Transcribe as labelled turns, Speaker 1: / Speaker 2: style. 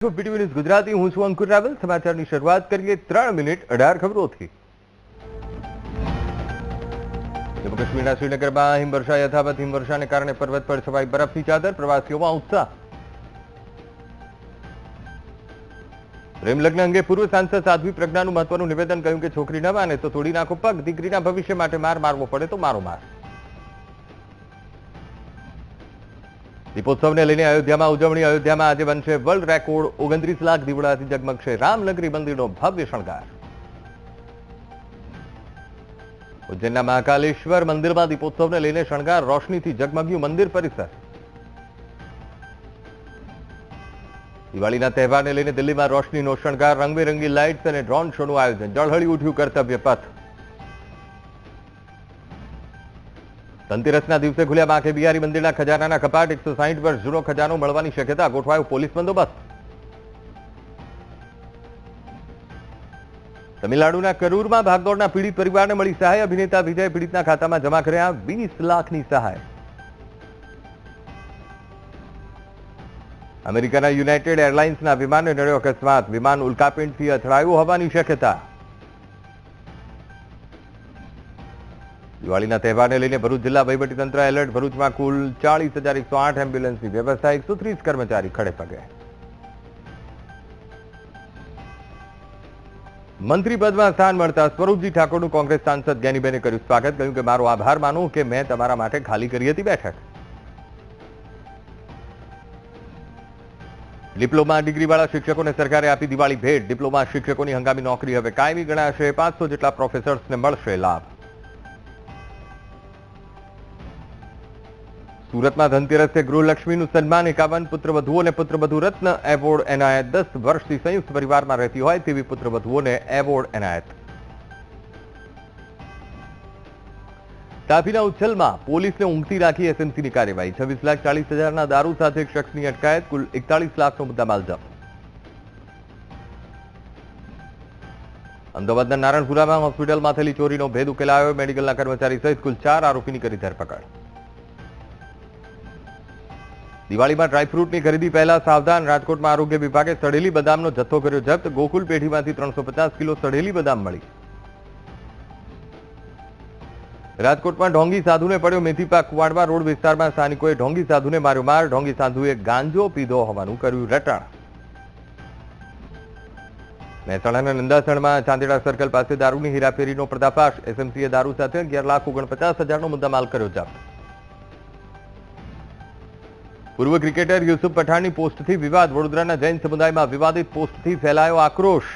Speaker 1: ગુજરાતી, હું છું અંકુર રાવલ. સમાચારની શરૂઆત કરીએ ત્રણ મિનિટ અઢાર ખબરોથી. જમ્મુ કાશ્મીરના શ્રીનગરમાં હિમવર્ષા, યથાવત હિમવર્ષાને કારણે પર્વત પર છવાઈ બરફની ચાદર, પ્રવાસીઓમાં ઉત્સાહ. પ્રેમલગ્ન અંગે પૂર્વ સાંસદ સાધ્વી પ્રજ્ઞાનું મહત્વનું નિવેદન કહ્યું કે છોકરી ન માને તો તોડી નાખો પગ, દીકરીના ભવિષ્ય માટે માર મારવો પડે તો મારો માર. દીપોત્સવને લઈને અયોધ્યામાં ઉજવણી. અયોધ્યામાં આજે બનશે વર્લ્ડ રેકોર્ડ ઓગણત્રીસ લાખ દીવડાથી જગમગશે રામનગરી મંદિરનો ભવ્ય શણગાર. ઉજ્જૈનના મહાકાલેશ્વર મંદિરમાં દીપોત્સવને લઈને શણગાર રોશનીથી જગમગ્યું મંદિર પરિસર. દિવાળીના તહેવારને લઈને દિલ્હીમાં રોશનીનો શણગાર, રંગબેરંગી લાઇટ્સ અને ડ્રોન શોનું આયોજન. જળહળી ઉઠ્યું કર્તવ્ય પથ. ધનતેરસના દિવસે ખુલ્યા બાંકે બિહારી મંદિરના ખજાનાના કપાટ એકસો સાહીઠ વર્ષ જૂનો ખજાનો મળવાની શક્યતા ગોઠવાયો પોલીસ બંદોબસ્ત. તમિલનાડુના કરૂરમાં ભાગદોડના પીડિત પરિવારને મળી સહાય. અભિનેતા વિજય પીડિતના ખાતામાં જમા કર્યા વીસ લાખની સહાય. અમેરિકાના યુનાઇટેડ એરલાઇન્સના વિમાનને નડ્યો અકસ્માત. વિમાન ઉલ્કાપિંડથી અથડાયું હોવાની શક્યતા. દિવાળીના તહેવારને લઈને ભરૂચ જિલ્લા વહીવટીતંત્ર એલર્ટ. ભરૂચમાં કુલ ચાળીસ હજાર એકસો આઠ એમ્બ્યુલન્સની વ્યવસ્થા. એકસો ત્રીસ કર્મચારી ખડે પગે. મંત્રી પદમાં સ્થાન મળતા સ્વરૂપજી ઠાકોરનું કોંગ્રેસ સાંસદ જ્ઞાનીબેને કર્યું સ્વાગત. કહ્યું કે, મારો આભાર માનું કે મેં તમારા માટે ખાલી કરી હતી બેઠક. ડિપ્લોમા ડિગ્રીવાળા શિક્ષકોને સરકારે આપી દિવાળી ભેટ. ડિપ્લોમા શિક્ષકોની હંગામી નોકરી હવે કાયમી ગણાશે. પાંચસો જેટલા પ્રોફેસર્સને મળશે લાભ. સુરતમાં ધનતેરસે ગૃહલક્ષ્મીનું સન્માન, એકાવન પુત્રવધુઓને પુત્રવધુ રત્ન એવોર્ડ એનાયત. દસ વર્ષથી સંયુક્ત પરિવારમાં રહેતી હોય તેવી પુત્રવધુઓને એવોર્ડ એનાયત. તાપીના ઉચ્છલમાં પોલીસને ઊંઘતી રાખી એસએમસીની કાર્યવાહી. છવ્વીસ લાખ ચાલીસ હજારના દારૂ સાથે એક શખ્સની અટકાયત, કુલ એકતાલીસ લાખનો મુદ્દામાલ જપ્ત. અમદાવાદના નારણપુરામાં હોસ્પિટલમાં થયેલી ચોરીનો ભેદ ઉકેલાયો. મેડિકલના કર્મચારી સહિત કુલ ચાર આરોપીની કરી ધરપકડ. દિવાળીમાં ડ્રાયફ્રૂટની ખરીદી પહેલા સાવધાન. રાજકોટમાં આરોગ્ય વિભાગે સડેલી બદામનો જથ્થો કર્યો જપ્ત. ગોકુલ પેઢીમાંથી ત્રણસો કિલો સડેલી બદામ મળી. રાજકોટમાં ઢોંગી સાધુને પડ્યો મેથીપાક કુવાડવા રોડ વિસ્તારમાં સ્થાનિકોએ ઢોંગી સાધુને માર્યો માર. ઢોંગી સાધુએ ગાંજો પીધો હોવાનું કર્યું રટાણ. મહેસાણાના નંદાસણમાં ચાંદેડા સર્કલ પાસે દારૂની હેરાફેરીનો પર્દાફાશ. એસએમસીએ દારૂ સાથે અગિયાર લાખ ઓગણપચાસ હજારનો મુદ્દામાલ કર્યો જપ્ત. પૂર્વ ક્રિકેટર યુસુફ પઠાણની પોસ્ટથી વિવાદ વડોદરાના જૈન સમુદાયમાં વિવાદિત પોસ્ટથી ફેલાયો આક્રોશ.